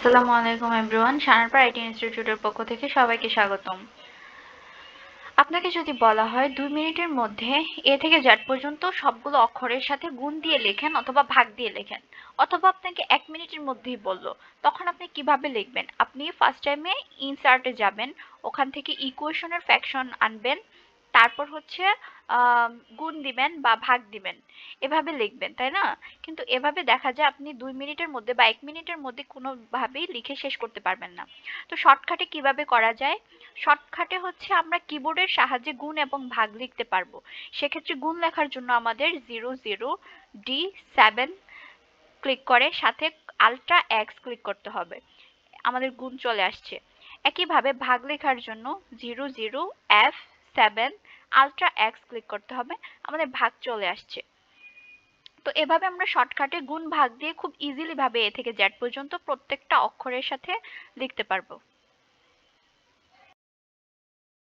আসসালামু আলাইকুম everyone IT ইনস্টিটিউটের পক্ষ থেকে সবাইকে স্বাগতম। আপনাকে যদি বলা হয় দুই মিনিটের মধ্যে এ থেকে জ্যাড পর্যন্ত সবগুলো অক্ষরের সাথে গুণ দিয়ে লেখেন অথবা ভাগ দিয়ে লেখেন, অথবা আপনাকে এক মিনিটের মধ্যেই বলল, তখন আপনি কীভাবে লিখবেন? আপনি ফার্স্ট টাইমে ইনসার্টে যাবেন, ওখান থেকে ইকুয়েশনের ফ্যাকশন আনবেন তারপর হচ্ছে গুণ দিবেন বা ভাগ দিবেন। এভাবে লিখবেন, তাই না? কিন্তু এভাবে দেখা যায় আপনি দুই মিনিটের মধ্যে বা এক মিনিটের মধ্যে কোনোভাবেই লিখে শেষ করতে পারবেন না। তো শর্টকাটে কীভাবে করা যায়? শর্টকাটে হচ্ছে আমরা কিবোর্ডের সাহায্যে গুণ এবং ভাগ লিখতে পারব। সেক্ষেত্রে গুণ লেখার জন্য আমাদের zero zero D seven click করে সাথে আলট্রা এক্স ক্লিক করতে হবে। আমাদের গুণ চলে আসছে। একইভাবে ভাগ লেখার জন্য zero zero F seven ultra X click করতে হবে, আমাদের ভাগ চলে আসছে। তো এভাবে আমরা শর্টকাটে গুণ ভাগ দিয়ে খুব ইজিলি ভাবে এ থেকে জ্যাড পর্যন্ত প্রত্যেকটা অক্ষরের সাথে লিখতে পারব।